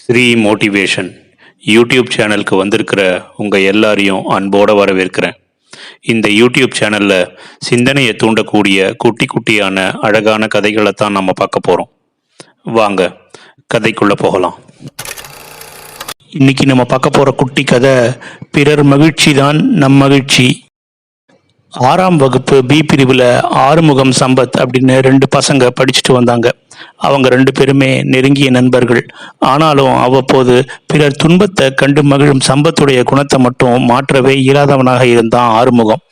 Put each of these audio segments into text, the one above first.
Sri motivation YouTube சேனலுக்கு வந்திருக்கிற உங்கள் எல்லாரையும் அன்போடு வரவேற்கிறேன். இந்த யூடியூப் சேனலில் சிந்தனையை தூண்டக்கூடிய குட்டி குட்டியான அழகான கதைகளை தான் நம்ம பார்க்க போகிறோம் வாங்க கதைக்குள்ளே போகலாம். இன்னைக்கு நம்ம பார்க்க போகிற குட்டி கதை பிறர் மகிழ்ச்சி தான் நம் மகிழ்ச்சி. ஆறாம் வகுப்பு பி பிரிவில் ஆறுமுகம் சம்பத் அப்படின்னு ரெண்டு பசங்க படிச்சுட்டு வந்தாங்க. அவங்க ரெண்டு பேருமே நெருங்கிய நண்பர்கள். ஆனாலும் அவ்வப்போது பிறர் துன்பத்தை கண்டு மகிழும் சம்பத்துடைய குணத்தை மட்டும் மாற்றவே இயலாதவனாக இருந்தான் ஆறுமுகம்.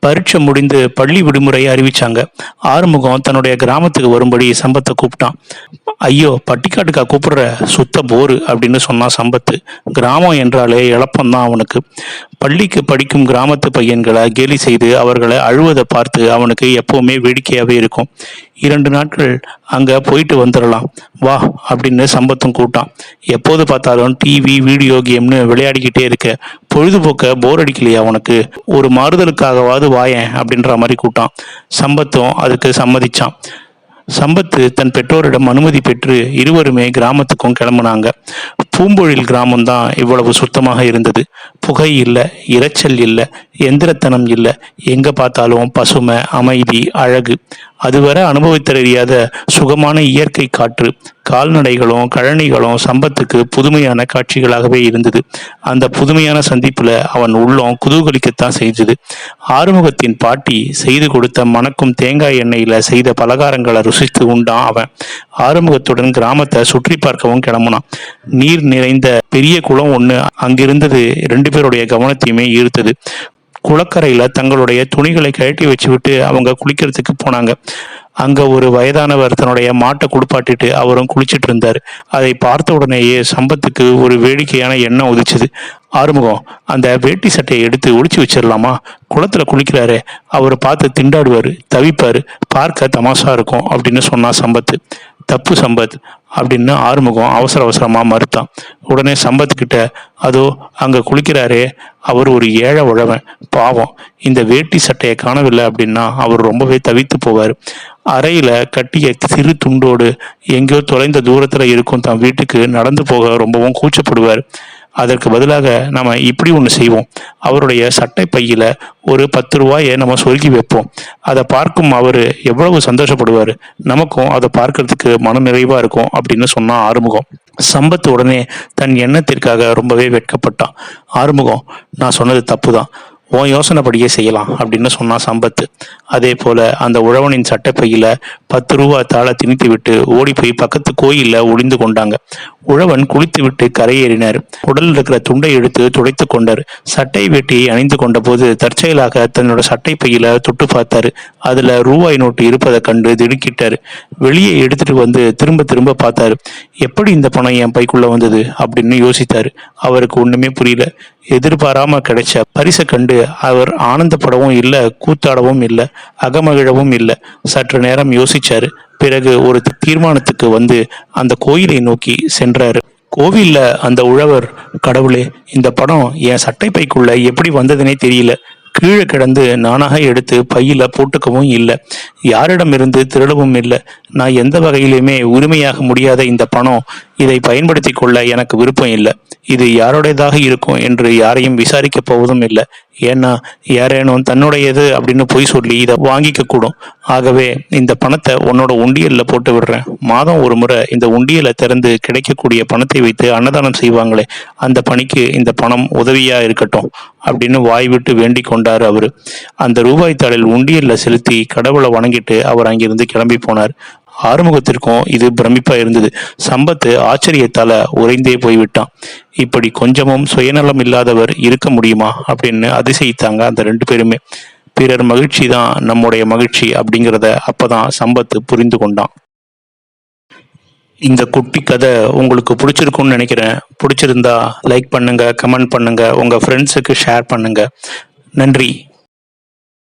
பரீட்சை முடிந்து பள்ளி விடுமுறையை அறிவிச்சாங்க. ஆறுமுகம் தன்னுடைய கிராமத்துக்கு வரும்படி சம்பத்தை கூப்பிட்டான். ஐயோ பட்டிக்காட்டுக்கா கூப்பிடுற? சுத்த போரு அப்படின்னு சொன்னான் சம்பத்து. கிராமம் என்றாலே இழப்பம்தான் அவனுக்கு. பள்ளிக்கு படிக்கும் கிராமத்து பையன்களை கேலி செய்து அவர்களை அழுவதை பார்த்து அவனுக்கு எப்பவுமே வேடிக்கையாகவே இருக்கும். இரண்டு நாட்கள் அங்கே போயிட்டு வந்துடலாம். வா அப்படின்னு சம்பத்தும் கூட்டான் எப்போது பார்த்தாலும் டிவி வீடியோ கேம்னு விளையாடிக்கிட்டே இருக்க. பொழுதுபோக்க போர் அடிக்கலையா உனக்கு? ஒரு மாறுதலுக்காகவாது வாயேன் அப்படின்ற மாதிரி கூட்டான் சம்பத்தும் அதுக்கு சம்மதிச்சான். சம்பத்து தன் பெற்றோரிடம் அனுமதி பெற்று இருவருமே கிராமத்துக்கும் கிளம்புனாங்க. பூம்பொழில் கிராமம்தான் இவ்வளவு சுத்தமாக இருந்தது. புகை இல்லை இரைச்சல் இல்லை எந்திரத்தனம் இல்லை. எங்க பார்த்தாலும் பசுமை அமைதி அழகு. அதுவரை அனுபவித்தறியாத சுகமான இயற்கை காற்று கால்நடைகளும் கழனிகளும் சம்பத்துக்கு புதுமையான காட்சிகளாகவே இருந்தது. அந்த புதுமையான சந்திப்புல அவன் உள்ளம் குதூகலிக்கத்தான் செய்தது. ஆறுமுகத்தின் பாட்டி செய்து கொடுத்த மணக்கும் தேங்காய் எண்ணெயில செய்த பலகாரங்களை ருசித்து உண்டான் அவன். ஆறுமுகத்துடன் கிராமத்தை சுற்றி பார்க்கவும் கிளம்புனான். நீர் நிறைந்த பெரிய குளம் ஒன்று அங்கிருந்தது ரெண்டு பேருடைய கவனத்தையுமே ஈர்த்தது. குளக்கரையில் தங்களுடைய துணிகளை கழட்டி வச்சுவிட்டு அவங்க குளிக்கிறதுக்கு போனாங்க. அங்க ஒரு வயதானவர் தன்னுடைய மாட்டை குளிப்பாட்டிட்டு அவரும் குளிச்சிட்டு இருந்தார் அதை பார்த்த உடனேயே சம்பத்துக்கு ஒரு வேடிக்கையான எண்ணம் உதிச்சுது. ஆறுமுகம். அந்த வேட்டி சட்டையை எடுத்து ஒழிச்சு வச்சிடலாமா குளத்துல குளிக்கிறாரு. அவரை பார்த்து திண்டாடுவார் தவிப்பார். பார்க்க தமாஷா இருக்கும் அப்படின்னு சொன்னா சம்பத்து தப்பு சம்பத் அப்படின்னு ஆறுமுகம் அவசர அவசரமாக மறுத்தான். உடனே சம்பத் கிட்ட அதோ அங்கே குளிக்கிறாரே. அவர் ஒரு ஏழை உழவன் பாவம். இந்த வேட்டி சட்டையை காணவில்லை அப்படின்னா அவர் ரொம்பவே தவித்து போவார். அறையில் கட்டிய சிறு துண்டோடு எங்கேயோ தொலைந்த தூரத்தில் இருக்கும் தன் வீட்டுக்கு நடந்து போக ரொம்பவும் கூச்சப்படுவார். அதற்கு பதிலாக நம்ம இப்படி ஒன்று செய்வோம். அவருடைய சட்டை பையில் ஒரு பத்து ரூபாயை நம்ம சொருக்கி வைப்போம். அதை பார்க்கும் அவர் எவ்வளவு சந்தோஷப்படுவார். நமக்கும் அதை பார்க்கறதுக்கு மன நிறைவாக இருக்கும் அப்படின்னு சொன்னால் ஆறுமுகம். சம்பத்து உடனே தன் எண்ணத்திற்காக ரொம்பவே வெட்கப்பட்டான். ஆறுமுகம் நான் சொன்னது தப்பு தான் உன் யோசனைப்படியே செய்யலாம் அப்படின்னு சொன்னான் சம்பத்து. அதே போல அந்த உழவனின் சட்டப்பையில பத்து ரூபா தாள திணித்து விட்டு ஓடி போய் பக்கத்து கோயில்ல ஒளிந்து கொண்டாங்க. உழவன் குளித்து விட்டு கரையேறினார். உடலில் இருக்கிற துண்டை எடுத்து துடைத்து கொண்டார். சட்டை வேட்டியை அணிந்து கொண்ட போது தற்செயலாக தன்னோட சட்டை பையில தொட்டு பார்த்தாரு. அதுல ரூபாய் நோட்டு இருப்பதை கண்டு திடுக்கிட்டாரு. வெளியே எடுத்துட்டு வந்து திரும்ப திரும்ப பார்த்தாரு. எப்படி இந்த பணம் என் பைக்குள்ள வந்தது? அப்படின்னு யோசித்தாரு. அவருக்கு ஒண்ணுமே புரியல. எதிர்பாராம கிடைச்ச பரிசை கண்டு அவர் ஆனந்தப்படவும் இல்லை கூத்தாடவும் இல்லை அகமகிழவும் இல்லை. சற்று நேரம் யோசிச்சாரு. பிறகு ஒரு தீர்மானத்துக்கு வந்து அந்த கோயிலை நோக்கி சென்றாரு. கோவில்ல அந்த உழவர் கடவுளே இந்த படம் என் சட்டை பைக்குள்ள எப்படி வந்ததுனே தெரியல. கீழே கிடந்து நானாக எடுத்து பையில போட்டுக்கவும் இல்லை. யாரிடமிருந்து திருடவும் இல்லை. நான் எந்த வகையிலுமே உரிமையாக முடியாத இந்த பணம் இதை பயன்படுத்தி கொள்ள எனக்கு விருப்பம் இல்லை. இது யாருடையதாக இருக்கும் என்று யாரையும் விசாரிக்க போவதும் இல்லை. ஏன்னா யாரேனும் தன்னுடையது அப்படின்னு பொய் சொல்லி இதை வாங்கிக்க கூடும் ஆகவே இந்த பணத்தை உன்னோட உண்டியலில் போட்டு விடுறேன். மாதம் ஒரு முறை இந்த உண்டியலை திறந்து கிடைக்கக்கூடிய பணத்தை வைத்து அன்னதானம் செய்வாங்களே அந்த பணிக்கு இந்த பணம் உதவியா இருக்கட்டும் அப்படின்னு வாய் விட்டு கொண்டார் அவரு. அந்த ரூபாய் தாளில் உண்டியலில் செலுத்தி கடவுளை வணங்கிட்டு அவர் அங்கிருந்து கிளம்பி போனார். ஆறுமுகத்திற்கும் இது பிரமிப்பா இருந்தது. சம்பத்து ஆச்சரியத்தால உறைந்தே போய்விட்டான். இப்படி கொஞ்சமும் சுயநலம் இல்லாதவர் இருக்க முடியுமா? அப்படின்னு அதிசயித்தாங்க அந்த ரெண்டு பேருமே. பிறர் மகிழ்ச்சி தான் நம்முடைய மகிழ்ச்சி அப்படிங்கிறத அப்பதான் சம்பத்து புரிந்து கொண்டான். இந்த குட்டி கதை உங்களுக்கு பிடிச்சிருக்கும்னு நினைக்கிறேன். பிடிச்சிருந்தா லைக் பண்ணுங்க கமெண்ட் பண்ணுங்க உங்க ஃப்ரெண்ட்ஸுக்கு ஷேர் பண்ணுங்க. நன்றி.